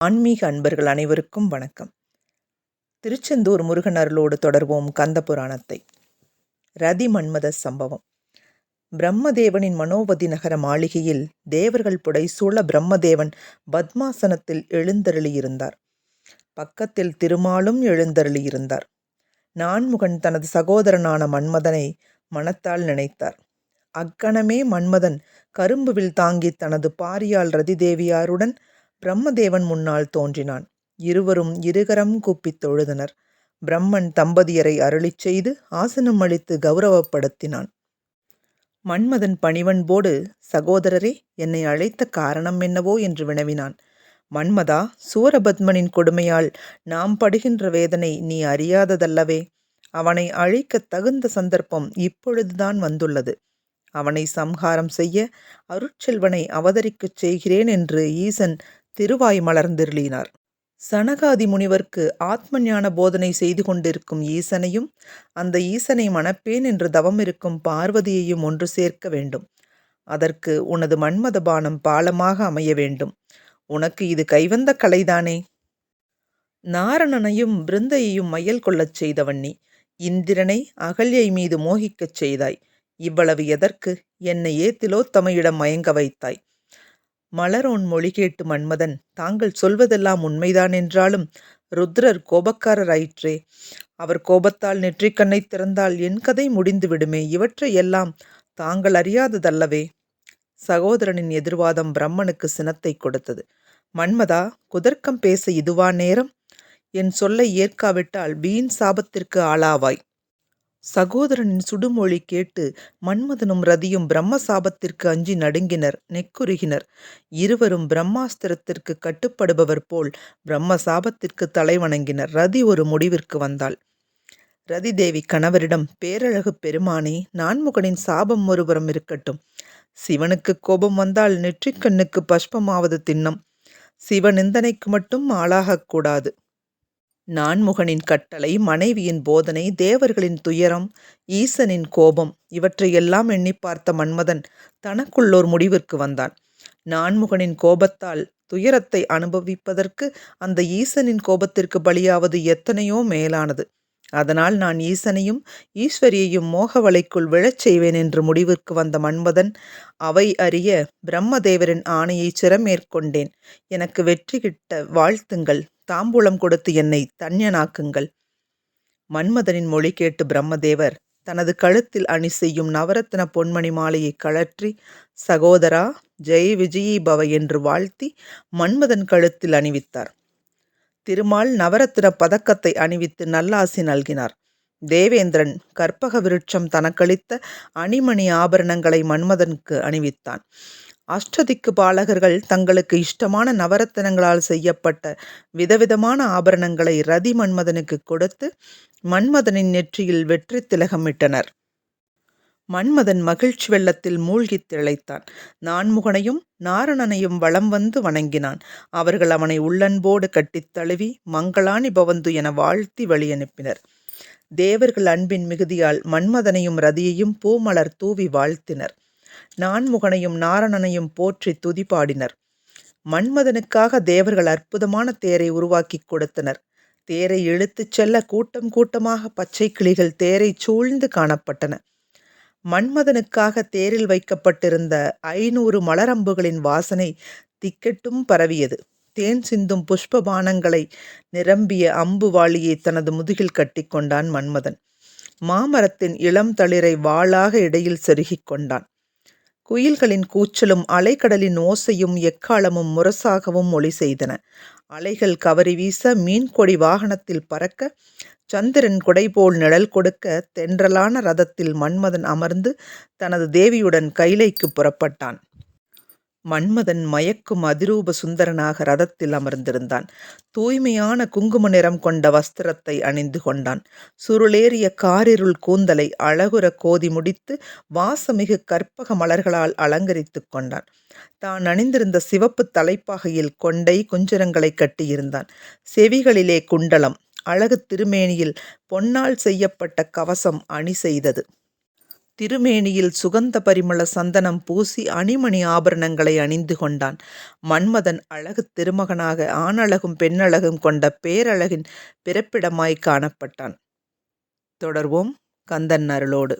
ஆன்மீக அன்பர்கள் அனைவருக்கும் வணக்கம். திருச்செந்தூர் முருகன் அருளோடு தொடர்வோம் கந்த புராணத்தை. ரதி மன்மத சம்பவம். பிரம்மதேவனின் மனோவதி நகர மாளிகையில் தேவர்கள் புடைசூழ பிரம்மதேவன் பத்மாசனத்தில் எழுந்தருளியிருந்தார். பக்கத்தில் திருமாலும் எழுந்தருளியிருந்தார். நான்முகன் தனது சகோதரனான மன்மதனை மனத்தால் நினைத்தார். அக்கணமே மன்மதன் கரும்புவில் தாங்கி தனது பாரியால் ரதிதேவியாருடன் பிரம்மதேவன் முன்னால் தோன்றினான். இருவரும் இருகரம் கூப்பித் தொழுதனர். பிரம்மன் தம்பதியரை அருளிச் செய்து ஆசனம் அளித்து கௌரவப்படுத்தினான். மன்மதன் பணிவன்போடு சகோதரரே என்னை அழைத்த காரணம் என்னவோ என்று வினவினான். மன்மதா சூரபத்மனின் கொடுமையால் நாம் படுகின்ற வேதனை நீ அறியாததல்லவே. அவனை அழைக்க தகுந்த சந்தர்ப்பம் இப்பொழுதுதான் வந்துள்ளது. அவனை சம்ஹாரம் செய்ய அருட்செல்வனை அவதரிக்கச் செய்கிறேன் என்று ஈசன் திருவாய் மலர்ந்திருளினார். சனகாதி முனிவர்க்கு ஆத்ம ஞான போதனை செய்து கொண்டிருக்கும் ஈசனையும் அந்த ஈசனை மணப்பேன் என்று தவம் இருக்கும் பார்வதியையும் ஒன்று சேர்க்க வேண்டும். அதற்கு உனது மன்மத பானம் பாலமாக அமைய வேண்டும். உனக்கு இது கைவந்த கலைதானே? நாரணனையும் பிருந்தையையும் மயல் கொள்ளச் செய்தவன் நீ. இந்திரனை அகல்யை மீது மோகிக்கச் செய்தாய். இவ்வளவு எதற்கு? என்னை ஏத்திலோத்தமையிடம் மயங்க வைத்தாய். மலரோன் மொழி கேட்டு மன்மதன் தாங்கள் சொல்வதெல்லாம் உண்மைதான் என்றாலும் ருத்ரர் கோபக்காரராயிற்றே. அவர் கோபத்தால் நெற்றிக்கண்ணை திறந்தால் என் கதை முடிந்து விடுமே இவற்றை எல்லாம் தாங்கள் அறியாததல்லவே. சகோதரனின் எதிர்வாதம் பிரம்மனுக்கு சினத்தை கொடுத்தது. மன்மதா குதர்க்கம் பேச இதுவா நேரம்? என் சொல்லை ஏற்காவிட்டால் வீண் சாபத்திற்கு ஆளாவாய். சகோதரனின் சுடுமொழி கேட்டு மன்மதனும் ரதியும் பிரம்ம சாபத்திற்கு அஞ்சி நடுங்கினர் நெக்குருகினர் இருவரும் பிரம்மாஸ்திரத்திற்கு கட்டுப்படுபவர் போல் பிரம்ம சாபத்திற்கு தலைவணங்கினர். ரதி ஒரு முடிவிற்கு வந்தாள். ரதி தேவி கணவரிடம் பேரழகு பெருமானே நான்முகனின் சாபம் ஒருபுறம் இருக்கட்டும். சிவனுக்கு கோபம் வந்தால் நெற்றிக்கண்ணுக்கு பஷ்பமாவது தின்னம். சிவநிந்தனைக்கு மட்டும் ஆளாகக்கூடாது நான்முகனின் கட்டளை மனைவியின் போதனை தேவர்களின் துயரம் ஈசனின் கோபம் இவற்றையெல்லாம் எண்ணி பார்த்த மன்மதன் தனக்குள்ளோர் முடிவிற்கு வந்தான். நான்முகனின் கோபத்தால் துயரத்தை அனுபவிப்பதற்கு அந்த ஈசனின் கோபத்திற்கு பலியாவது எத்தனையோ மேலானது. அதனால் நான் ஈசனையும் ஈஸ்வரியையும் மோக வலைக்குள் விழச் செய்வேன் என்று முடிவிற்கு வந்த மன்மதன் அவை அறிய பிரம்மதேவரின் ஆணையை சிறமேற்கொண்டேன். எனக்கு வெற்றி கிட்ட வாழ்த்துங்கள். தாம்பூலம் கொடுத்து என்னை தன்யனாக்குங்கள். மன்மதனின் மொழி கேட்டு பிரம்மதேவர் தனது கழுத்தில் அணி செய்யும் நவரத்ன பொன்மணி மாலையை கழற்றி சகோதரா ஜெய் விஜயி பவ என்று வாழ்த்தி மன்மதன் கழுத்தில் அணிவித்தார். திருமால் நவரத்ன பதக்கத்தை அணிவித்து நல்லாசி நல்கினார். தேவேந்திரன் கற்பக விருட்சம் தனக்களித்த அணிமணி ஆபரணங்களை மன்மதனுக்கு அணிவித்தான். அஷ்டதிக்கு பாலகர்கள் தங்களுக்கு இஷ்டமான நவரத்தனங்களால் செய்யப்பட்ட விதவிதமான ஆபரணங்களை ரதி மன்மதனுக்கு கொடுத்து மன்மதனின் நெற்றியில் வெற்றி திலகமிட்டனர் மன்மதன் மகிழ்ச்சி வெள்ளத்தில் மூழ்கித் திளைத்தான். நான்முகனையும் நாரணனையும் வளம் வந்து வணங்கினான். அவர்கள் அவனை உள்ளன்போடு கட்டித் தழுவி மங்களானி பவந்து என வாழ்த்தி வழியனுப்பினர் தேவர்கள் அன்பின் மிகுதியால் மன்மதனையும் ரதியையும் பூமலர் தூவி வாழ்த்தினர். நான்முகனையும் நாரணனையும் போற்றி துதிபாடினர். மன்மதனுக்காக தேவர்கள் அற்புதமான தேரை உருவாக்கி கொடுத்தனர். தேரை இழுத்துச் செல்ல கூட்டம் கூட்டமாக பச்சை கிளிகள் தேரை சூழ்ந்து காணப்பட்டன. மன்மதனுக்காக தேரில் வைக்கப்பட்டிருந்த ஐநூறு மலரம்புகளின் வாசனை திக்கெட்டும் பரவியது. தேன் சிந்தும் புஷ்பபானங்களை நிரம்பிய அம்பு வாளியை தனது முதுகில் கட்டிக்கொண்டான் மன்மதன். மாமரத்தின் இளம் தளிரை வாளாக இடையில் செருகிக் கொண்டான். குயில்களின் கூச்சலும் அலைக்கடலின் ஓசையும் எக்காலமும் முரசாகவும் ஒளி செய்தன. அலைகள் கவரி வீச மீன்கொடி வாகனத்தில் பறக்க சந்திரன் குடைபோல் நிழல் கொடுக்க தென்றலான ரதத்தில் மன்மதன் அமர்ந்து தனது தேவியுடன் கைலைக்கு புறப்பட்டான். மன்மதன் மயக்கும் அதிரூப சுந்தரனாக ரதத்தில் அமர்ந்திருந்தான். தூய்மையான குங்கும நிறம் கொண்ட வஸ்திரத்தை அணிந்து கொண்டான். சுருளேறிய காரிருள் கூந்தலை அழகுற கோதி முடித்து வாசமிகு கற்பக மலர்களால் அலங்கரித்து கொண்டான். தான் அணிந்திருந்த சிவப்பு தலைப்பாகையில் கொண்டை குஞ்சரங்களை கட்டியிருந்தான். செவிகளிலே குண்டலம் அழகு திருமேனியில் பொன்னால் செய்யப்பட்ட கவசம் அணி செய்தது. திருமேனியில் சுகந்த பரிமள சந்தனம் பூசி அணிமணி ஆபரணங்களை அணிந்து கொண்டான். மன்மதன் அழகு திருமகனாக ஆணழகும் பெண்ணழகும் கொண்ட பேரழகின் பிறப்பிடமாய் காணப்பட்டான். தொடர்வோம் கந்தன் அருளோடு.